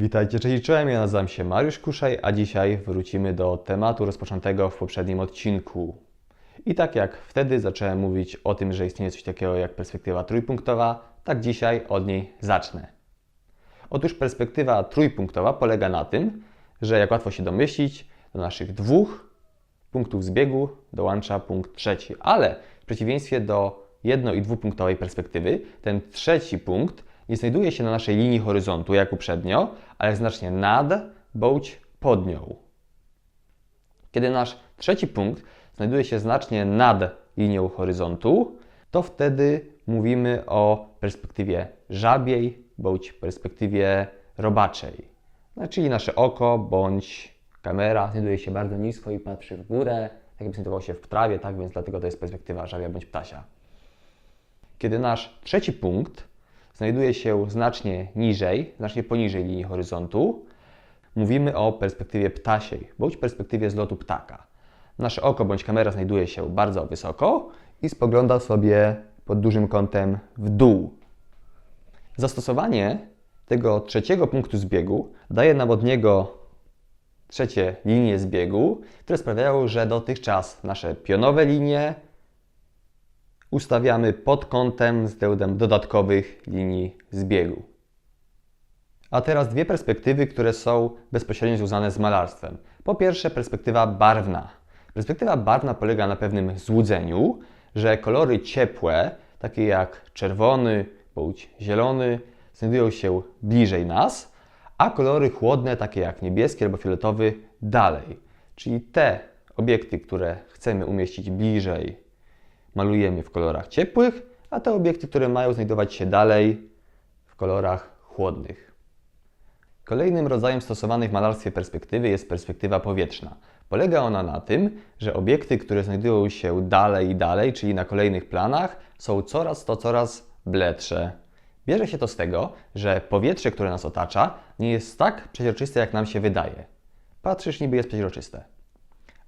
Witajcie, cześć czołem, ja nazywam się Mariusz Kuszaj, a dzisiaj wrócimy do tematu rozpoczętego w poprzednim odcinku. I tak jak wtedy zacząłem mówić o tym, że istnieje coś takiego jak perspektywa trójpunktowa, tak dzisiaj od niej zacznę. Otóż perspektywa trójpunktowa polega na tym, że jak łatwo się domyślić, do naszych dwóch punktów zbiegu dołącza punkt trzeci, ale w przeciwieństwie do jedno- i dwupunktowej perspektywy, ten trzeci punkt nie znajduje się na naszej linii horyzontu jak uprzednio, ale znacznie nad bądź pod nią. Kiedy nasz trzeci punkt znajduje się znacznie nad linią horyzontu, to wtedy mówimy o perspektywie żabiej bądź perspektywie robaczej. No, czyli nasze oko bądź kamera znajduje się bardzo nisko i patrzy w górę, tak jakby znajdował się w trawie, tak więc dlatego to jest perspektywa żabia bądź ptasia. Kiedy nasz trzeci punkt znajduje się znacznie niżej, znacznie poniżej linii horyzontu, mówimy o perspektywie ptasiej bądź perspektywie zlotu ptaka. Nasze oko bądź kamera znajduje się bardzo wysoko i spogląda sobie pod dużym kątem w dół. Zastosowanie tego trzeciego punktu zbiegu daje nam od niego trzecie linie zbiegu, które sprawiają, że dotychczas nasze pionowe linie ustawiamy pod kątem względem dodatkowych linii zbiegu. A teraz dwie perspektywy, które są bezpośrednio związane z malarstwem. Po pierwsze, perspektywa barwna. Perspektywa barwna polega na pewnym złudzeniu, że kolory ciepłe, takie jak czerwony bądź zielony, znajdują się bliżej nas, a kolory chłodne, takie jak niebieski albo fioletowy, dalej. Czyli te obiekty, które chcemy umieścić bliżej, malujemy w kolorach ciepłych, a te obiekty, które mają znajdować się dalej, w kolorach chłodnych. Kolejnym rodzajem stosowanej w malarstwie perspektywy jest perspektywa powietrzna. Polega ona na tym, że obiekty, które znajdują się dalej i dalej, czyli na kolejnych planach, są coraz to coraz bledsze. Bierze się to z tego, że powietrze, które nas otacza, nie jest tak przeźroczyste, jak nam się wydaje. Patrzysz, niby jest przeźroczyste.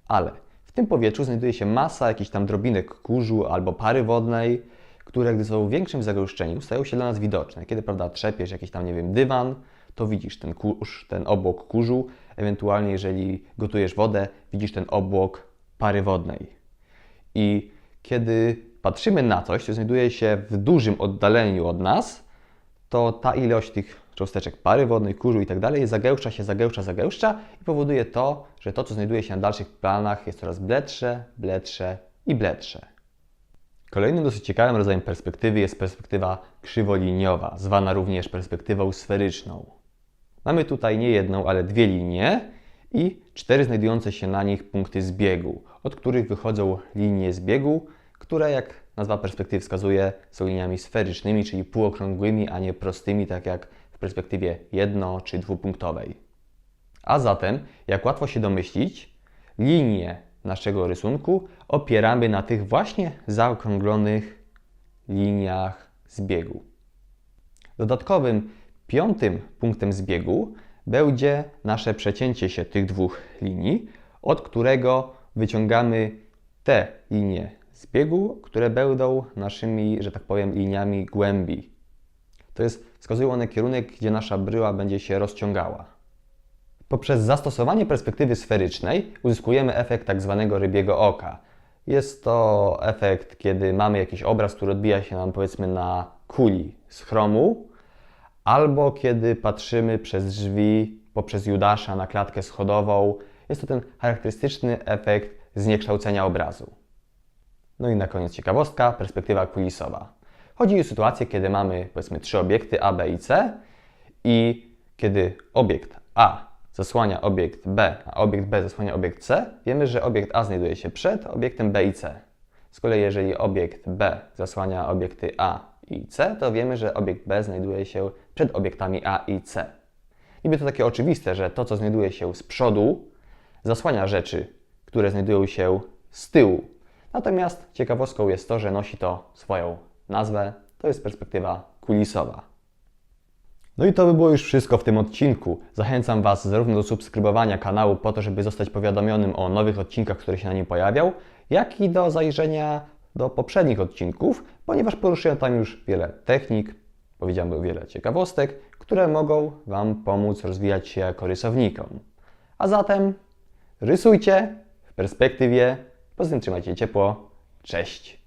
Ale w tym powietrzu znajduje się masa jakichś tam drobinek kurzu albo pary wodnej, które gdy są w większym zagęszczeniu stają się dla nas widoczne. Kiedy, prawda, trzepiesz jakiś tam, nie wiem, dywan, to widzisz ten kurz, ten obłok kurzu, ewentualnie jeżeli gotujesz wodę, widzisz ten obłok pary wodnej. I kiedy patrzymy na coś, co znajduje się w dużym oddaleniu od nas, to ta ilość tych cząsteczek pary wodnej, kurzu i tak dalej zagęszcza się, zagęszcza, zagęszcza i powoduje to, że to, co znajduje się na dalszych planach jest coraz bledsze, bledsze i bledsze. Kolejnym dosyć ciekawym rodzajem perspektywy jest perspektywa krzywoliniowa, zwana również perspektywą sferyczną. Mamy tutaj nie jedną, ale dwie linie i cztery znajdujące się na nich punkty zbiegu, od których wychodzą linie zbiegu, które, jak nazwa perspektywy wskazuje, są liniami sferycznymi, czyli półokrągłymi, a nie prostymi, tak jak perspektywie jedno- czy dwupunktowej. A zatem, jak łatwo się domyślić, linie naszego rysunku opieramy na tych właśnie zaokrąglonych liniach zbiegu. Dodatkowym piątym punktem zbiegu będzie nasze przecięcie się tych dwóch linii, od którego wyciągamy te linie zbiegu, które będą naszymi, że tak powiem, liniami głębi. To jest, wskazują one kierunek, gdzie nasza bryła będzie się rozciągała. Poprzez zastosowanie perspektywy sferycznej uzyskujemy efekt tak zwanego rybiego oka. Jest to efekt, kiedy mamy jakiś obraz, który odbija się nam powiedzmy na kuli z chromu, albo kiedy patrzymy przez drzwi poprzez Judasza na klatkę schodową. Jest to ten charakterystyczny efekt zniekształcenia obrazu. No i na koniec ciekawostka, perspektywa kulisowa. Chodzi o sytuację, kiedy mamy powiedzmy trzy obiekty A, B i C i kiedy obiekt A zasłania obiekt B, a obiekt B zasłania obiekt C, wiemy, że obiekt A znajduje się przed obiektem B i C. Z kolei jeżeli obiekt B zasłania obiekty A i C, to wiemy, że obiekt B znajduje się przed obiektami A i C. Niby to takie oczywiste, że to, co znajduje się z przodu, zasłania rzeczy, które znajdują się z tyłu. Natomiast ciekawostką jest to, że nosi to swoją nazwę. To jest perspektywa kulisowa. No i to by było już wszystko w tym odcinku. Zachęcam Was zarówno do subskrybowania kanału po to, żeby zostać powiadomionym o nowych odcinkach, które się na nim pojawią, jak i do zajrzenia do poprzednich odcinków, ponieważ poruszyłem tam już wiele technik, powiedziałem wiele ciekawostek, które mogą Wam pomóc rozwijać się jako rysownikom. A zatem rysujcie w perspektywie, poza trzymajcie ciepło. Cześć!